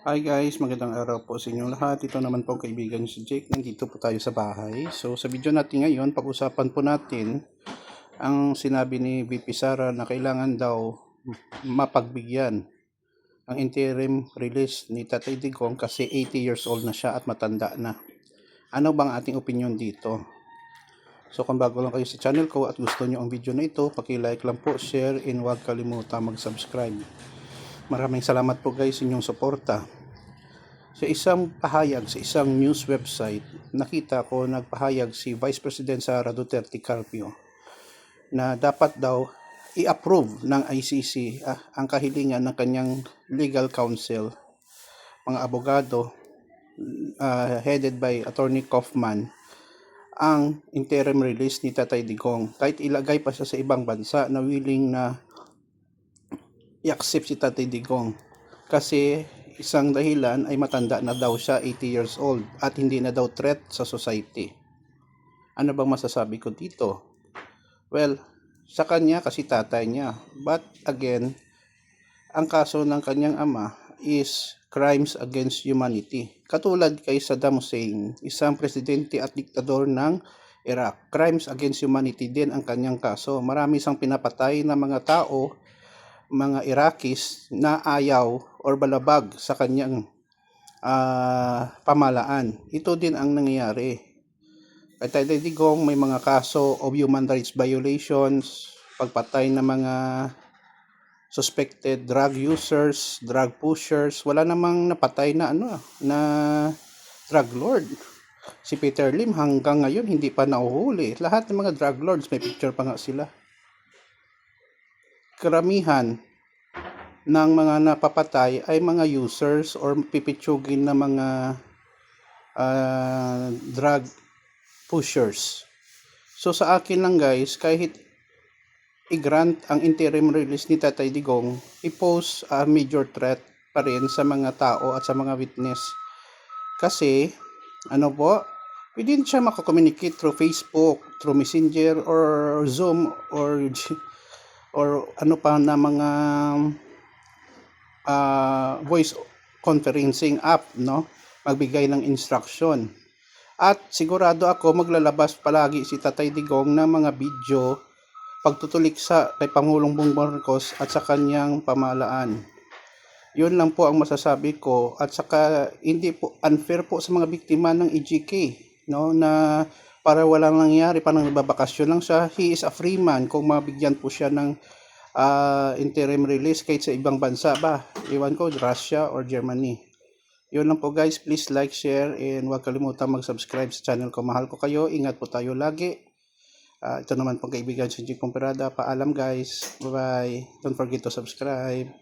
Hi guys, magandang araw po sa inyong lahat. Ito naman po kaibigan si Jake. Nandito po tayo sa bahay. So sa video natin ngayon, pag-usapan po natin ang sinabi ni VP Sara na kailangan daw mapagbigyan ang interim release ni Tatay Digong kasi 80 years old na siya at matanda na. Ano bang ating opinion dito? So kung bago lang kayo sa channel ko at gusto nyo ang video na ito, paki-like lang po, share, and huwag kalimutan mag-subscribe. Maraming salamat po guys sa inyong suporta. Sa isang pahayag sa isang news website, nakita ko nagpahayag si Vice President Sara Duterte Carpio na dapat daw i-approve ng ICC ah, ang kahilingan ng kanyang legal counsel, mga abogado ah, headed by Attorney Kaufman ang interim release ni Tatay Digong kahit ilagay pa siya sa ibang bansa na willing na i-accept si Tatay Digong kasi isang dahilan ay matanda na daw siya 80 years old at hindi na daw threat sa society. Ano bang masasabi ko dito? Well, sa kanya kasi tatay niya. But again, ang kaso ng kanyang ama is crimes against humanity. Katulad kay Saddam Hussein, isang presidente at diktador ng Iraq. Crimes against humanity din ang kanyang kaso. Marami siyang pinapatay na mga tao mga Iraqis na ayaw or balabag sa kanyang ah, pamalaan. Ito din ang nangyayari. Tatay Digong may mga kaso of human rights violations, pagpatay ng mga suspected drug users, drug pushers, wala namang napatay na ano na drug lord. Si Peter Lim hanggang ngayon hindi pa nahuhuli. Lahat ng mga drug lords may picture pa nga sila karamihan ng mga napapatay ay mga users or pipitsugin na mga ah, drug pushers. So sa akin lang guys, kahit i-grant ang interim release ni Tatay Digong, i-pose a major threat pa rin sa mga tao at sa mga witness. Kasi, ano po, pwede siya makakommunicate through Facebook, through Messenger, or Zoom, or or ano pa na mga ah, voice conferencing app no? Magbigay ng instruction. At sigurado ako maglalabas palagi si Tatay Digong ng mga video pagtutulik sa kay Pangulong Bongbong Marcos at sa kanyang pamalaan yun lang po ang masasabi ko at saka hindi po unfair po sa mga biktima ng EGK no? Na para walang nangyari parang nagbabakasyon lang siya. He is a free man. Kung mabigyan po siya ng ah, interim release kahit sa ibang bansa ba iwan ko Russia or Germany. Yun lang po guys. Please like share and huwag kalimutan mag subscribe sa channel ko. Mahal ko kayo. Ingat po tayo lagi. Ah, ito naman pong kaibigan si Jake Comperada paalam guys. Bye bye don't forget to subscribe